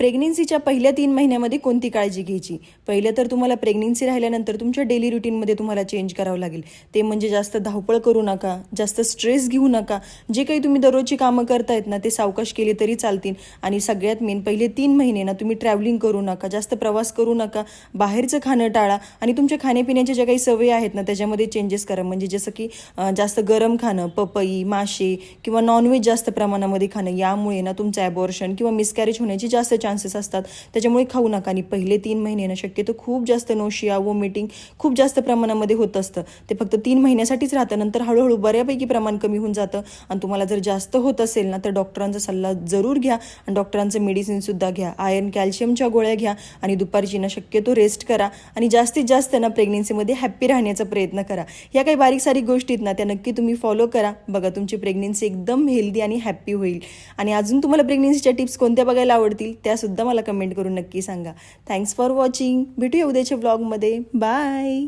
प्रेग्नेन्सीच्या पहिल्या तीन महिन्यामध्ये कोणती काळजी घ्यायची? पहिलं तर तुम्हाला प्रेग्नेन्सी राहिल्यानंतर तुमच्या डेली रुटीनमध्ये तुम्हाला चेंज करावं लागेल. ते म्हणजे जास्त धावपळ करू नका जास्त स्ट्रेस घेऊ नका. जे काही तुम्ही दररोजची कामं करतायत ना ते सावकाश केले तरी चालतील. आणि सगळ्यात मेन पहिले तीन महिने ना तुम्ही ट्रॅव्हलिंग करू नका जास्त प्रवास करू नका बाहेरचं खाणं टाळा. आणि तुमच्या खाण्यापिण्याच्या ज्या काही सवयी आहेत ना त्याच्यामध्ये चेंजेस करा. म्हणजे जसं की जास्त गरम खाणं पपई मासे किंवा नॉनव्हेज जास्त प्रमाणामध्ये खाणं यामुळे ना तुमचं ॲबॉर्शन किंवा मिसकॅरेज होण्याची जास्त चान्सेस असतात. त्याच्यामुळे खाऊ नका. आणि पहिले तीन महिने ना शक्यतो खूप जास्त नोशिया वॉमिटिंग खूप जास्त प्रमाणामध्ये होत असतं. ते फक्त तीन महिन्यासाठीच राहतं. नंतर हळूहळू बऱ्यापैकी प्रमाण कमी होऊन जातं. आणि तुम्हाला जर जास्त होत असेल ना तर डॉक्टरांचा सल्ला जरूर घ्या. आणि डॉक्टरांचं मेडिसिनसुद्धा घ्या. आयर्न कॅल्शियमच्या गोळ्या घ्या. आणि दुपारची ना शक्यतो रेस्ट करा. आणि जास्तीत जास्त ना प्रेग्नेन्सीमध्ये हॅप्पी राहण्याचा प्रयत्न करा. या काही बारीक सारीक गोष्टी आहेत ना त्या नक्की तुम्ही फॉलो करा. बघा तुमची प्रेग्नेन्सी एकदम हेल्दी आणि हॅप्पी होईल. आणि अजून तुम्हाला प्रेग्नेन्सीच्या टिप्स कोणत्या बघायला आवडतील त्या त्यासुद्धा मला कमेंट करून नक्की सांगा. थँक्स फॉर वॉचिंग भेटूया उद्याच्या ब्लॉगमध्ये बाय